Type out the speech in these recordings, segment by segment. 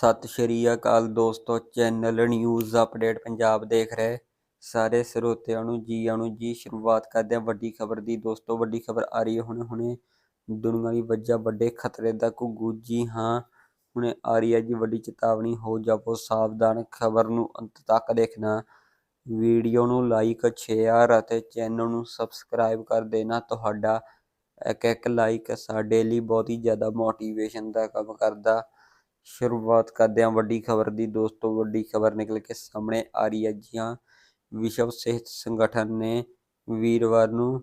ਸਤਿ ਸ਼੍ਰੀ ਅਕਾਲ ਦੋਸਤੋ, channel news update Punjab ਦੇਖ ਰਹੇ ਸਾਰੇ ਸਰੋਤਿਆਂ ਨੂੰ ਜੀ ਆਣੂ ਜੀ, ਸ਼ੁਰੂਆਤ ਕਰਦੇ ਹਾਂ ਵੱਡੀ ਖਬਰ ਦੀ। ਦੋਸਤੋ, ਵੱਡੀ ਖਬਰ ਆ ਰਹੀ ਹੈ ਹੁਣੇ ਹੁਣੇ, ਦੁਨੀਆ ਦੀ ਵੱਜਾ ਵੱਡੇ ਖਤਰੇ ਦਾ ਘੁੱਗੂ। ਜੀ ਹਾਂ, ਹੁਣੇ ਆ ਰਹੀ ਹੈ ਜੀ ਵੱਡੀ ਚੇਤਾਵਨੀ। ਹੋ ਜਾਵੋ ਸਾਵਧਾਨ ਖਬਰ ਨੂੰ ਅੰਤ ਤੱਕ ਦੇਖਣਾ। ਵੀਡੀਓ ਨੂੰ ਲਾਈਕ, ਸ਼ੇਅਰ ਅਤੇ ਚੈਨਲ ਨੂੰ ਸਬਸਕ੍ਰਾਈਬ ਕਰ ਦੇਣਾ। ਤੁਹਾਡਾ ਇੱਕ ਇੱਕ ਲਾਈਕ ਸਾਡੇ ਲਈ ਬਹੁਤ ਹੀ ਜ਼ਿਆਦਾ ਮੋਟੀਵੇਸ਼ਨ ਦਾ ਕੰਮ ਕਰਦਾ। ਸ਼ੁਰੂਆਤ ਕਰਦੇ ਹਾਂ ਵੱਡੀ ਖਬਰ ਦੀ। ਦੋਸਤੋ, ਵੱਡੀ ਖਬਰ ਨਿਕਲ ਕੇ ਸਾਹਮਣੇ ਆ ਰਹੀ ਹੈ ਜੀ ਹਾਂ। ਵਿਸ਼ਵ ਸਿਹਤ ਸੰਗਠਨ ਨੇ ਵੀਰਵਾਰ ਨੂੰ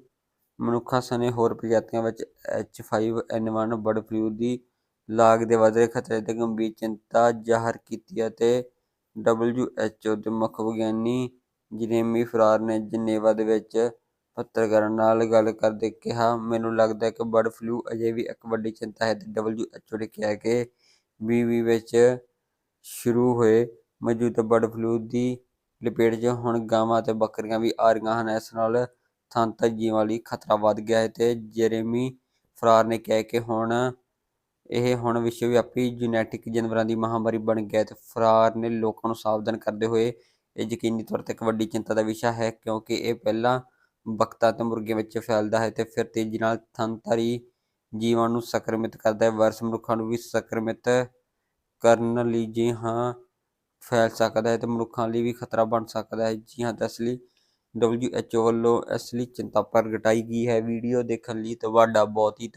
ਮਨੁੱਖਾਂ ਸਣੇ ਹੋਰ ਪ੍ਰਜਾਤੀਆਂ ਵਿੱਚ H5N1 ਬਰਡ ਫਲੂ ਦੀ ਲਾਗ ਦੇ ਵੱਧ ਰਹੇ ਖਤਰੇ ਤੇ ਗੰਭੀਰ ਚਿੰਤਾ ਜ਼ਾਹਰ ਕੀਤੀ ਅਤੇ WHO ਦੇ ਮੁੱਖ ਵਿਗਿਆਨੀ ਜਰੇਮੀ ਫਰਾਰ ਨੇ ਜਨੇਵਾ ਦੇ ਵਿੱਚ ਪੱਤਰਕਾਰਾਂ ਨਾਲ ਗੱਲ ਕਰਦੇ ਕਿਹਾ, ਮੈਨੂੰ ਲੱਗਦਾ ਹੈ ਕਿ ਬਰਡ ਫਲੂ ਅਜੇ ਵੀ ਇੱਕ ਵੱਡੀ ਚਿੰਤਾ ਹੈ। ਤੇ WHO ਨੇ ਕਿਹਾ ਕਿ ਵੀਵੀ ਵਿੱਚ ਸ਼ੁਰੂ ਹੋਏ ਮੌਜੂਦਾ ਬਰਡ ਫਲੂ ਦੀ ਲਪੇਟ 'ਚ ਹੁਣ ਗਾਵਾਂ ਅਤੇ ਬੱਕਰੀਆਂ ਵੀ ਆ ਰਹੀਆਂ ਹਨ। ਇਸ ਨਾਲ ਥਾਂਤਕ ਜੀਵਾਂ ਲਈ ਖਤਰਾ ਵੱਧ ਗਿਆ ਹੈ ਤੇ ਜੇਰੇਮੀ ਫਰਾਰ ਨੇ ਕਿਹਾ ਕਿ ਹੁਣ ਇਹ ਹੁਣ ਵਿਸ਼ਵ ਵਿਆਪੀ ਜੈਨੇਟਿਕ ਜਾਨਵਰਾਂ ਦੀ ਮਹਾਮਾਰੀ ਬਣ ਗਿਆ ਹੈ ਤੇ ਫਰਾਰ ਨੇ ਲੋਕਾਂ ਨੂੰ ਸਾਵਧਾਨ ਕਰਦੇ ਹੋਏ ਇਹ ਯਕੀਨੀ ਤੌਰ ਤੇ ਇੱਕ ਵੱਡੀ ਚਿੰਤਾ ਦਾ ਵਿਸ਼ਾ ਹੈ ਕਿਉਂਕਿ ਇਹ ਪਹਿਲਾਂ ਬਕਤਾ ਤੇ ਮੁਰਗੀਆਂ ਵਿੱਚ ਫੈਲਦਾ ਹੈ ਤੇ ਫਿਰ ਤੇਜ਼ੀ ਨਾਲ ਥਣਧਾਰੀ ਜੀਵਾਂ ਨੂੰ ਸੰਕਰਮਿਤ ਕਰਦਾ ਹੈ। ਵਾਇਰਸ ਮਨੁੱਖਾਂ ਨੂੰ ਵੀ ਸੰਕਰਮਿਤ ਕਰਨ ਲਈ ਜੀ ਹਾਂ ਫੈਲ ਸਕਦਾ ਹੈ ਤੇ ਮਨੁੱਖਾਂ ਲਈ ਵੀ ਖਤਰਾ ਬਣ ਸਕਦਾ ਹੈ। ਜੀ ਹਾਂ ਤਾਂ ਇਸ ਲਈ WHO ਵੱਲੋਂ ਇਸ ਲਈ ਚਿੰਤਾ ਪ੍ਰਗਟਾਈ ਗਈ ਹੈ। ਵੀਡੀਓ ਦੇਖਣ ਲਈ ਤੁਹਾਡਾ ਬਹੁਤ ਹੀ